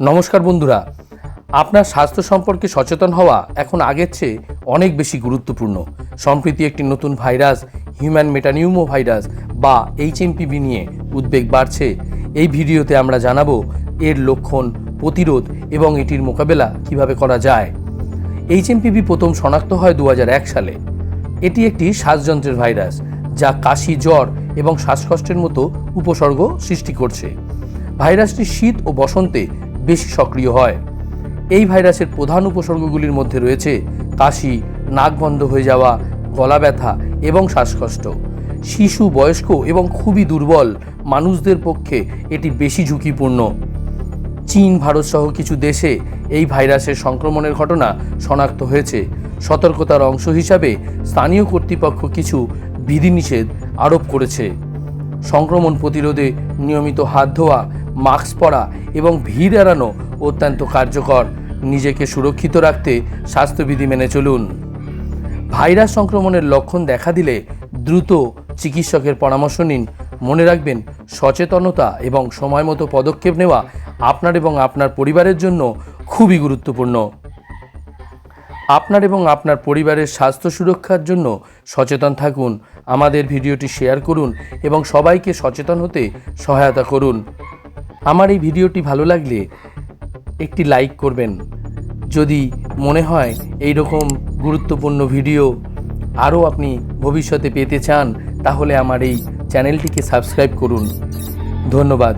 নমস্কার বন্ধুরা। আপনার স্বাস্থ্য সম্পর্কে সচেতন হওয়া এখন আগের চেয়ে অনেক বেশি গুরুত্বপূর্ণ। সম্প্রতি একটি নতুন ভাইরাস, হিউম্যান মেটানিউমো ভাইরাস বা এইচএমপিভি নিয়ে উদ্বেগ বাড়ছে। এই ভিডিওতে আমরা জানাব এর লক্ষণ, প্রতিরোধ এবং এটির মোকাবেলা কীভাবে করা যায়। এইচএমপিভি প্রথম শনাক্ত হয় দু হাজার এক সালে। এটি একটি শ্বাসযন্ত্রের ভাইরাস, যা কাশি, জ্বর এবং শ্বাসকষ্টের মতো উপসর্গ সৃষ্টি করছে। ভাইরাসটি শীত ও বসন্তে বেশি সক্রিয় হয়। এই ভাইরাসের প্রধান উপসর্গগুলির মধ্যে রয়েছে কাশি, নাক বন্ধ হয়ে যাওয়া, গলা ব্যথা এবং শ্বাসকষ্ট। শিশু, বয়স্ক এবং খুবই দুর্বল মানুষদের পক্ষে এটি বেশি ঝুঁকিপূর্ণ। চীন, ভারত সহ কিছু দেশে এই ভাইরাসের সংক্রমণের ঘটনা শনাক্ত হয়েছে। সতর্কতার অংশ হিসাবে স্থানীয় কর্তৃপক্ষ কিছু বিধিনিষেধ আরোপ করেছে। সংক্রমণ প্রতিরোধে নিয়মিত হাত ধোয়া মাস্ক পরা এবং ভিড় এড়ানো অত্যন্ত কার্যকর। নিজেকে সুরক্ষিত রাখতে স্বাস্থ্যবিধি মেনে চলুন। ভাইরাস সংক্রমণের লক্ষণ দেখা দিলে দ্রুত চিকিৎসকের পরামর্শ নিন। মনে রাখবেন, সচেতনতা এবং সময় মতো পদক্ষেপ নেওয়া আপনার এবং আপনার পরিবারের জন্য খুবই গুরুত্বপূর্ণ। আপনার এবং আপনার পরিবারের স্বাস্থ্য সুরক্ষার জন্য সচেতন থাকুন। আমাদের ভিডিওটি শেয়ার করুন এবং সবাইকে সচেতন হতে সহায়তা করুন। আমার এই ভিডিওটি ভালো লাগলে একটি লাইক করবেন। যদি মনে হয় এই রকম গুরুত্বপূর্ণ ভিডিও আরও আপনি ভবিষ্যতে পেতে চান, তাহলে আমার এই চ্যানেলটিকে সাবস্ক্রাইব করুন। ধন্যবাদ।